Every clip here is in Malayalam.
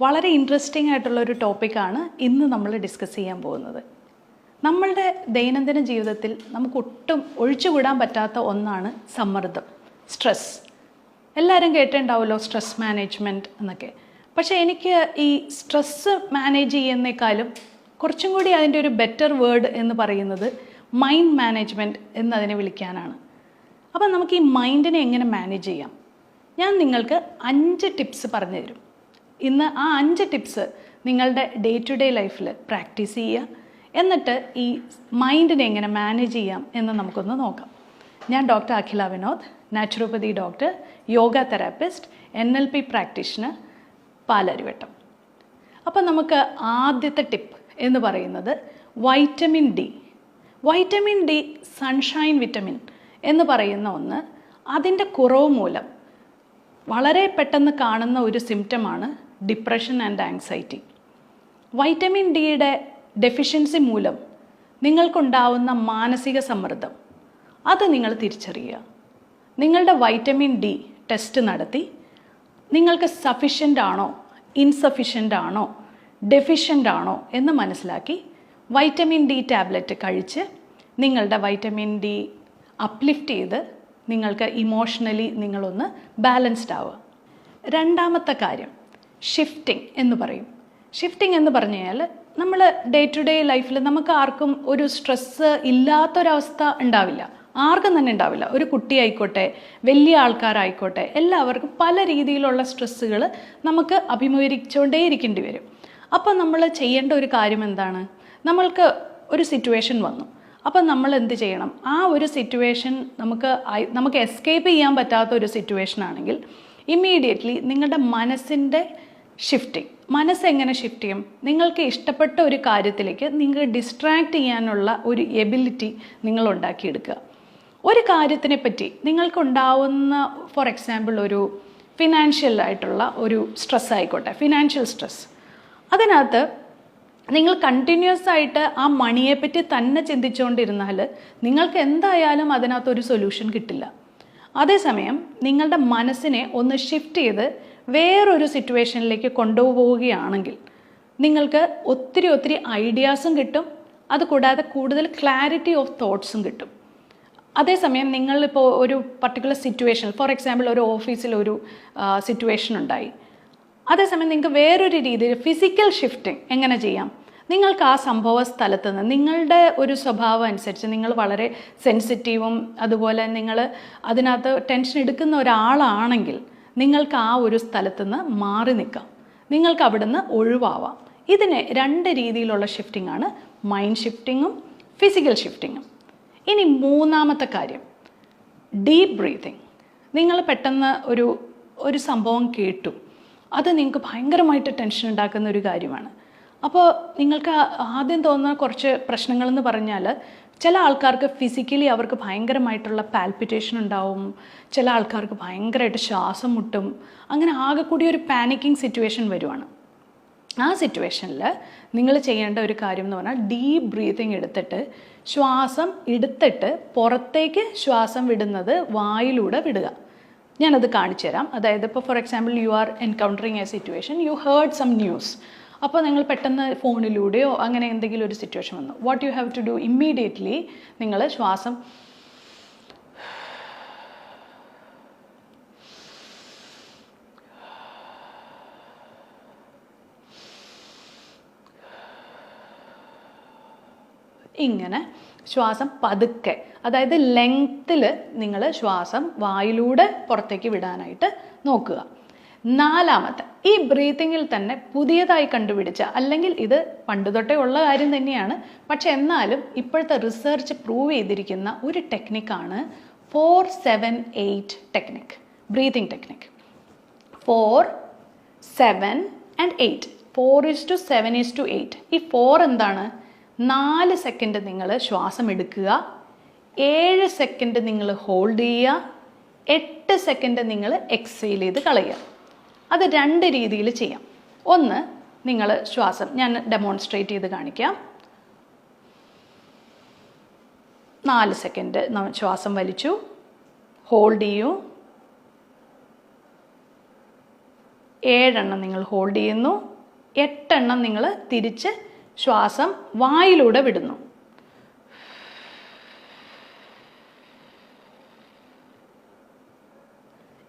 വളരെ ഇൻട്രസ്റ്റിംഗ് ആയിട്ടുള്ള ഒരു ടോപ്പിക്കാണ് ഇന്ന് നമ്മൾ ഡിസ്കസ് ചെയ്യാൻ പോകുന്നത്. നമ്മളുടെ ദൈനംദിന ജീവിതത്തിൽ നമുക്ക് ഒട്ടും ഒഴിച്ചുകൂടാൻ പറ്റാത്ത ഒന്നാണ് സമ്മർദ്ദം സ്ട്രെസ് എല്ലാവരും കേട്ടിട്ടുണ്ടാവുമല്ലോ സ്ട്രെസ് മാനേജ്മെന്റ് എന്നൊക്കെ. പക്ഷേ എനിക്ക് ഈ സ്ട്രെസ്സ് മാനേജ് ചെയ്യുന്നേക്കാളും കുറച്ചും കൂടി അതിന്റെ ഒരു ബെറ്റർ വേർഡ് എന്ന് പറയുന്നത് മൈൻഡ് മാനേജ്മെന്റ് എന്നതിനെ വിളിക്കാനാണ്. അപ്പം നമുക്ക് ഈ മൈൻഡിനെ എങ്ങനെ മാനേജ് ചെയ്യാം? ഞാൻ നിങ്ങൾക്ക് അഞ്ച് ടിപ്സ് പറഞ്ഞു തരും ഇന്ന് ആ അഞ്ച് ടിപ്സ് നിങ്ങളുടെ ഡേ ടു ഡേ ലൈഫിൽ പ്രാക്ടീസ് ചെയ്യുക. എന്നിട്ട് ഈ മൈൻഡിനെ എങ്ങനെ മാനേജ് ചെയ്യാം എന്ന് നമുക്കൊന്ന് നോക്കാം. ഞാൻ doctor Akhila Vinod naturopathy doctor yoga therapist N L P practitioner Palarivattom. അപ്പോൾ നമുക്ക് ആദ്യത്തെ ടിപ്പ് എന്ന് പറയുന്നത് vitamin D vitamin D sunshine vitamin എന്ന് പറയുന്ന ഒന്ന് അതിന്റെ കുറവ് മൂലം വളരെ പെട്ടെന്ന് കാണുന്ന ഒരു സിംറ്റമാണ് ഡിപ്രഷൻ ആൻഡ് ആങ്സൈറ്റി വൈറ്റമിൻ ഡിയുടെ ഡെഫിഷ്യൻസി മൂലം നിങ്ങൾക്കുണ്ടാവുന്ന മാനസിക സമ്മർദ്ദം. അത് നിങ്ങൾ തിരിച്ചറിയുക. നിങ്ങളുടെ വൈറ്റമിൻ ഡി ടെസ്റ്റ് നടത്തി. നിങ്ങൾക്ക് സഫിഷ്യന്റ് ആണോ ഇൻസഫിഷ്യന്റ് ആണോ ഡെഫിഷ്യന്റ് ആണോ എന്ന് മനസ്സിലാക്കി വൈറ്റമിൻ ഡി ടാബ്ലറ്റ് കഴിച്ച് നിങ്ങളുടെ വൈറ്റമിൻ ഡി അപ്ലിഫ്റ്റ് ചെയ്ത് നിങ്ങൾക്ക് ഇമോഷണലി നിങ്ങളൊന്ന് ബാലൻസ്ഡ് ആവുക. രണ്ടാമത്തെ കാര്യം ഷിഫ്റ്റിംഗ് എന്ന് പറയും. ഷിഫ്റ്റിംഗ് എന്ന് പറഞ്ഞു കഴിഞ്ഞാൽ നമ്മൾ ഡേ ടു ഡേ ലൈഫിൽ നമുക്ക് ആർക്കും ഒരു സ്ട്രെസ്സ് ഇല്ലാത്തൊരവസ്ഥ ഉണ്ടാവില്ല. ആർക്കും തന്നെ ഉണ്ടാവില്ല. ഒരു കുട്ടിയായിക്കോട്ടെ വലിയ ആൾക്കാരായിക്കോട്ടെ എല്ലാവർക്കും പല രീതിയിലുള്ള സ്ട്രെസ്സുകൾ നമുക്ക് അഭിമുഖീകരിച്ചുകൊണ്ടേ ഇരിക്കേണ്ടി വരും. അപ്പോൾ നമ്മൾ ചെയ്യേണ്ട ഒരു കാര്യം എന്താണ്? നമ്മൾക്ക് ഒരു സിറ്റുവേഷൻ വന്നു. അപ്പം നമ്മൾ എന്ത് ചെയ്യണം? ആ ഒരു സിറ്റുവേഷൻ നമുക്ക് നമുക്ക് എസ്കേപ്പ് ചെയ്യാൻ പറ്റാത്ത ഒരു സിറ്റുവേഷൻ ആണെങ്കിൽ ഇമ്മീഡിയറ്റ്ലി നിങ്ങളുടെ മനസ്സിന്റെ ഷിഫ്റ്റിംഗ് മനസ്സ് എങ്ങനെ ഷിഫ്റ്റ് ചെയ്യും? നിങ്ങൾക്ക് ഇഷ്ടപ്പെട്ട ഒരു കാര്യത്തിലേക്ക് നിങ്ങൾ ഡിസ്ട്രാക്റ്റ് ചെയ്യാനുള്ള ഒരു എബിലിറ്റി നിങ്ങൾ ഉണ്ടാക്കിയെടുക്കുക. ഒരു കാര്യത്തിനെ പറ്റി നിങ്ങൾക്കുണ്ടാവുന്ന ഫോർ എക്സാമ്പിൾ ഒരു ഫിനാൻഷ്യൽ ആയിട്ടുള്ള ഒരു സ്ട്രെസ് ആയിക്കോട്ടെ. ഫിനാൻഷ്യൽ സ്ട്രെസ് അതിനകത്ത് നിങ്ങൾ കണ്ടിന്യൂസ് ആയിട്ട് ആ മണിയെപ്പറ്റി തന്നെ ചിന്തിച്ചുകൊണ്ടിരുന്നാൽ നിങ്ങൾക്ക് എന്തായാലും അതിനകത്തൊരു സൊല്യൂഷൻ കിട്ടില്ല. അതേസമയം നിങ്ങളുടെ മനസ്സിനെ ഒന്ന് ഷിഫ്റ്റ് ചെയ്ത് വേറൊരു സിറ്റുവേഷനിലേക്ക് കൊണ്ടുപോവുകയാണെങ്കിൽ നിങ്ങൾക്ക് ഒത്തിരി ഒത്തിരി ഐഡിയാസും കിട്ടും. അതുകൂടാതെ കൂടുതൽ ക്ലാരിറ്റി ഓഫ് തോട്ട്സും കിട്ടും. അതേസമയം നിങ്ങളിപ്പോൾ ഒരു പർട്ടിക്കുലർ സിറ്റുവേഷൻ ഫോർ എക്സാമ്പിൾ ഒരു ഓഫീസിൽ ഒരു സിറ്റുവേഷൻ ഉണ്ടായി. അതേസമയം നിങ്ങൾക്ക് വേറൊരു രീതിയിൽ ഫിസിക്കൽ ഷിഫ്റ്റിംഗ് എങ്ങനെ ചെയ്യാം? നിങ്ങൾക്ക് ആ സംഭവ സ്ഥലത്ത് നിന്ന് നിങ്ങളുടെ ഒരു സ്വഭാവം അനുസരിച്ച് നിങ്ങൾ വളരെ സെൻസിറ്റീവും അതുപോലെ നിങ്ങൾ അതിനകത്ത് ടെൻഷൻ എടുക്കുന്ന ഒരാളാണെങ്കിൽ നിങ്ങൾക്ക് ആ ഒരു സ്ഥലത്തുനിന്ന് മാറി നിൽക്കാം. നിങ്ങൾക്ക് അവിടുന്ന് ഒഴിവാവാം. ഇതിന് രണ്ട് രീതിയിലുള്ള ഷിഫ്റ്റിംഗ് ആണ്. മൈൻഡ് ഷിഫ്റ്റിങ്ങും ഫിസിക്കൽ ഷിഫ്റ്റിങ്ങും ഇനി മൂന്നാമത്തെ കാര്യം. ഡീപ്പ് ബ്രീതിങ് നിങ്ങൾ പെട്ടെന്ന് ഒരു ഒരു സംഭവം കേട്ടു. അത് നിങ്ങൾക്ക് ഭയങ്കരമായിട്ട് ടെൻഷൻ ഉണ്ടാക്കുന്ന ഒരു കാര്യമാണ്. അപ്പോൾ നിങ്ങൾക്ക് ആദ്യം തോന്നുന്ന കുറച്ച് പ്രശ്നങ്ങളെന്ന് പറഞ്ഞാൽ ചില ആൾക്കാർക്ക് ഫിസിക്കലി അവർക്ക് ഭയങ്കരമായിട്ടുള്ള പാൽപിറ്റേഷൻ ഉണ്ടാവും. ചില ആൾക്കാർക്ക് ഭയങ്കരമായിട്ട് ശ്വാസം മുട്ടും. അങ്ങനെ ആകെ കൂടി ഒരു പാനിക്കിംഗ് സിറ്റുവേഷൻ വരുവാണ്. ആ സിറ്റുവേഷനിൽ നിങ്ങൾ ചെയ്യേണ്ട ഒരു കാര്യം എന്ന് പറഞ്ഞാൽ ഡീപ്പ് ബ്രീതിങ് എടുത്തിട്ട് ശ്വാസം എടുത്തിട്ട് പുറത്തേക്ക് ശ്വാസം വിടുന്നത് വായിലൂടെ വിടുക. ഞാനത് കാണിച്ചു തരാം അതായത് ഇപ്പോൾ for example you are encountering a situation you heard some news അപ്പോൾ നിങ്ങൾ പെട്ടെന്ന് ഫോണിലൂടെയോ അങ്ങനെ എന്തെങ്കിലും ഒരു സിറ്റുവേഷൻ വന്നു. What you have to do immediately നിങ്ങൾ ശ്വാസം ഇങ്ങനെ ശ്വാസം പതുക്കെ അതായത് ലെങ്ത്തിൽ നിങ്ങൾ ശ്വാസം വായിലൂടെ പുറത്തേക്ക് വിടാനായിട്ട് നോക്കുക. നാലാമത്തെ ഈ ബ്രീത്തിങ്ങിൽ തന്നെ പുതിയതായി കണ്ടുപിടിച്ച അല്ലെങ്കിൽ ഇത് പണ്ട് തൊട്ടേ ഉള്ള കാര്യം തന്നെയാണ്. പക്ഷെ എന്നാലും ഇപ്പോഴത്തെ റിസർച്ച് പ്രൂവ് ചെയ്തിരിക്കുന്ന ഒരു ടെക്നിക്കാണ് four seven eight technique breathing technique four seven and eight four is to seven is to eight ഈ ഫോർ എന്താണ്? നാല് സെക്കൻഡ് നിങ്ങൾ ശ്വാസം എടുക്കുക ഏഴ് സെക്കൻഡ് നിങ്ങൾ ഹോൾഡ് ചെയ്യുക. എട്ട് സെക്കൻഡ് നിങ്ങൾ എക്സെയിൽ ചെയ്ത് കളയുക. അത് രണ്ട് രീതിയിൽ ചെയ്യാം. ഒന്ന് നിങ്ങൾ ശ്വാസം ഞാൻ ഡെമോൺസ്ട്രേറ്റ് ചെയ്ത് കാണിക്കാം. നാല് സെക്കൻഡ് ശ്വാസം വലിച്ചു. ഹോൾഡ് ചെയ്യൂ. ഏഴെണ്ണം നിങ്ങൾ ഹോൾഡ് ചെയ്യുന്നു. എട്ടെണ്ണം നിങ്ങൾ തിരിച്ച് ശ്വാസം വായിലൂടെ വിടുന്നു.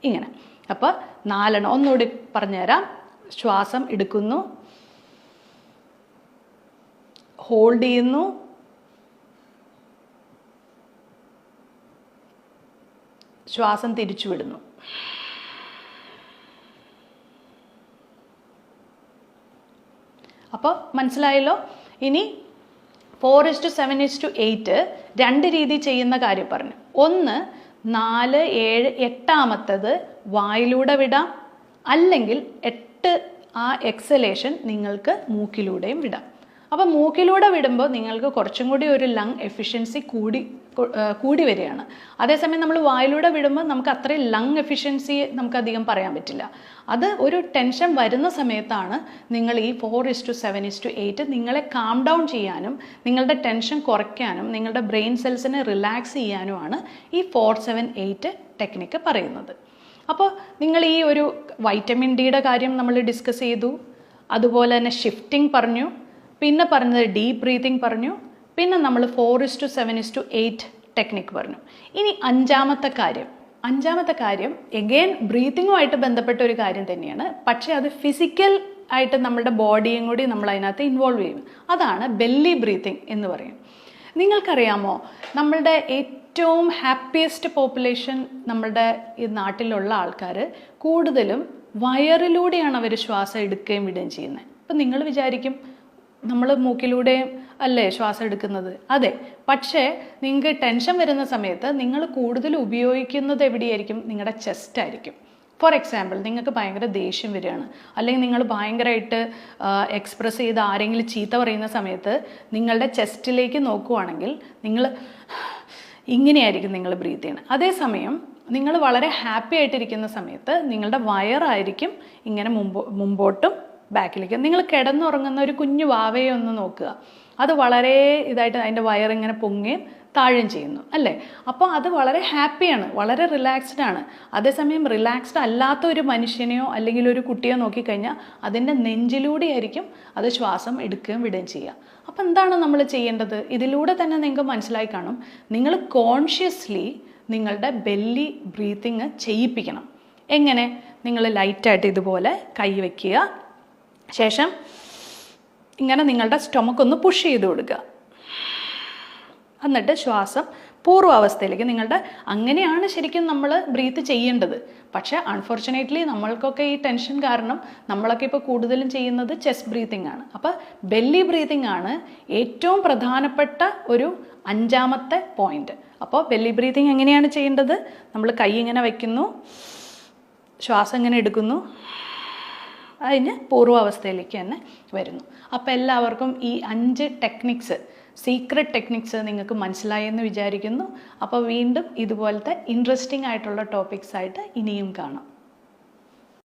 ഇങ്ങനെ. അപ്പോൾ നാലെണ്ണം. ഒന്നുകൂടി പറഞ്ഞുതരാം. ശ്വാസം എടുക്കുന്നു. ഹോൾഡ് ചെയ്യുന്നു. ശ്വാസം തിരിച്ചുവിടുന്നു. അപ്പോൾ മനസ്സിലായല്ലോ? ഇനി four is to seven is to eight രണ്ട് രീതി ചെയ്യുന്ന കാര്യം പറഞ്ഞു. ഒന്ന് നാല് ഏഴ് എട്ടാമത്തത് വായിലൂടെ വിടാം. അല്ലെങ്കിൽ എട്ട് ആ എക്സലേഷൻ നിങ്ങൾക്ക് മൂക്കിലൂടെയും വിടാം. അപ്പോൾ മൂക്കിലൂടെ വിടുമ്പോൾ നിങ്ങൾക്ക് കുറച്ചും കൂടി ഒരു ലങ് എഫിഷ്യൻസി കൂടി കൂടി വരികയാണ്. അതേസമയം നമ്മൾ വായിലൂടെ വിടുമ്പോൾ നമുക്ക് അത്രയും ലങ് എഫിഷ്യൻസി നമുക്ക് അധികം പറയാൻ പറ്റില്ല. അത് ഒരു ടെൻഷൻ വരുന്ന സമയത്താണ് നിങ്ങൾ ഈ four is to seven is to eight നിങ്ങളെ കാം ഡൗൺ ചെയ്യാനും നിങ്ങളുടെ ടെൻഷൻ കുറയ്ക്കാനും നിങ്ങളുടെ ബ്രെയിൻ സെൽസിനെ റിലാക്സ് ചെയ്യാനുമാണ് ഈ ഫോർ സെവൻ എയ്റ്റ് ടെക്നിക്ക് പറയുന്നത്. അപ്പോൾ നിങ്ങൾ ഈ ഒരു വൈറ്റമിൻ ഡിയുടെ കാര്യം നമ്മൾ ഡിസ്കസ് ചെയ്തു. അതുപോലെ തന്നെ ഷിഫ്റ്റിംഗ് പറഞ്ഞു. പിന്നെ പറഞ്ഞത് ഡീപ്പ് ബ്രീതിങ് പറഞ്ഞു. പിന്നെ നമ്മൾ four is to seven is to eight technique പറഞ്ഞു. ഇനി അഞ്ചാമത്തെ കാര്യം. അഞ്ചാമത്തെ കാര്യം എഗെയിൻ ബ്രീത്തിങ്ങുമായിട്ട് ബന്ധപ്പെട്ട ഒരു കാര്യം തന്നെയാണ്. പക്ഷേ അത് ഫിസിക്കൽ ആയിട്ട് നമ്മുടെ ബോഡിയും കൂടി നമ്മൾ അതിനകത്ത് ഇൻവോൾവ് ചെയ്യും. അതാണ് ബെല്ലി ബ്രീത്തിങ് എന്ന് പറയും. നിങ്ങൾക്കറിയാമോ നമ്മളുടെ ഏറ്റവും ഹാപ്പിയസ്റ്റ് പോപ്പുലേഷൻ നമ്മളുടെ ഈ നാട്ടിലുള്ള ആൾക്കാർ കൂടുതലും വയറിലൂടെയാണ് അവർ ശ്വാസം എടുക്കുകയും വിടുകയും ചെയ്യുന്നത്. അപ്പം നിങ്ങൾ വിചാരിക്കും നമ്മൾ മൂക്കിലൂടെ അല്ലേ ശ്വാസം എടുക്കുന്നത്? അതെ. പക്ഷേ നിങ്ങൾക്ക് ടെൻഷൻ വരുന്ന സമയത്ത് നിങ്ങൾ കൂടുതൽ ഉപയോഗിക്കുന്നത് എവിടെയായിരിക്കും? നിങ്ങളുടെ ചെസ്റ്റ് ആയിരിക്കും. ഫോർ എക്സാമ്പിൾ നിങ്ങൾക്ക് ഭയങ്കര ദേഷ്യം വരികയാണ്. അല്ലെങ്കിൽ നിങ്ങൾ ഭയങ്കരമായിട്ട് എക്സ്പ്രസ് ചെയ്ത് ആരെങ്കിലും ചീത്ത പറയുന്ന സമയത്ത് നിങ്ങളുടെ ചെസ്റ്റിലേക്ക് നോക്കുവാണെങ്കിൽ നിങ്ങൾ ഇങ്ങനെയായിരിക്കും നിങ്ങൾ ബ്രീത്ത് ചെയ്യണം അതേസമയം നിങ്ങൾ വളരെ ഹാപ്പി ആയിട്ടിരിക്കുന്ന സമയത്ത് നിങ്ങളുടെ വയറായിരിക്കും ഇങ്ങനെ മുമ്പോ മുമ്പോട്ടും ബാക്കിലേക്കും. നിങ്ങൾ കിടന്നുറങ്ങുന്ന ഒരു കുഞ്ഞു വാവയെ ഒന്ന് നോക്കുക. അത് വളരെ ഇതായിട്ട് അതിന്റെ വയറിങ്ങനെ പൊങ്ങുകയും താഴുകയും ചെയ്യുന്നു അല്ലേ? അപ്പോൾ അത് വളരെ ഹാപ്പിയാണ് വളരെ റിലാക്സ്ഡ് ആണ്. അതേസമയം റിലാക്സ്ഡ് അല്ലാത്ത ഒരു മനുഷ്യനെയോ അല്ലെങ്കിൽ ഒരു കുട്ടിയോ നോക്കിക്കഴിഞ്ഞാൽ അതിന്റെ നെഞ്ചിലൂടെയായിരിക്കും അത് ശ്വാസം എടുക്കുകയും വിടുകയും ചെയ്യുക. അപ്പോൾ എന്താണ് നമ്മൾ ചെയ്യേണ്ടത്? ഇതിലൂടെ തന്നെ നിങ്ങൾക്ക് മനസ്സിലായി കാണും. നിങ്ങൾ കോൺഷ്യസ്ലി നിങ്ങളുടെ ബെല്ലി ബ്രീത്തിങ് ചെയ്യിപ്പിക്കണം. എങ്ങനെ? നിങ്ങൾ ലൈറ്റായിട്ട് ഇതുപോലെ കൈ വയ്ക്കുക ശേഷം ഇങ്ങനെ നിങ്ങളുടെ സ്റ്റൊമക്ക് ഒന്ന് പുഷ് ചെയ്ത് കൊടുക്കുക. എന്നിട്ട് ശ്വാസം പൂർവാവസ്ഥയിലേക്ക് നിങ്ങളുടെ അങ്ങനെയാണ് ശരിക്കും നമ്മൾ ബ്രീത്ത് ചെയ്യേണ്ടത്. പക്ഷേ അൺഫോർച്ചുനേറ്റ്ലി നമ്മൾക്കൊക്കെ ഈ ടെൻഷൻ കാരണം നമ്മളൊക്കെ ഇപ്പോൾ കൂടുതലും ചെയ്യുന്നത് ചെസ്റ്റ് ബ്രീത്തിങ് ആണ്. അപ്പോൾ ബെല്ലി ബ്രീത്തിങ് ആണ് ഏറ്റവും പ്രധാനപ്പെട്ട ഒരു അഞ്ചാമത്തെ പോയിന്റ് അപ്പോൾ ബെല്ലി ബ്രീത്തിങ് എങ്ങനെയാണ് ചെയ്യേണ്ടത്? നമ്മൾ കൈ ഇങ്ങനെ വയ്ക്കുന്നു ശ്വാസം ഇങ്ങനെ എടുക്കുന്നു. അതിന് പൂർവാവസ്ഥയിലേക്ക് തന്നെ വരുന്നു. അപ്പോൾ എല്ലാവർക്കും ഈ അഞ്ച് ടെക്നിക്സ് സീക്രട്ട് ടെക്നിക്സ് നിങ്ങൾക്ക് മനസ്സിലായെന്ന് വിചാരിക്കുന്നു. അപ്പോൾ വീണ്ടും ഇതുപോലത്തെ ഇൻട്രസ്റ്റിംഗ് ആയിട്ടുള്ള ടോപ്പിക്സ് ആയിട്ട് ഇനിയും കാണാം.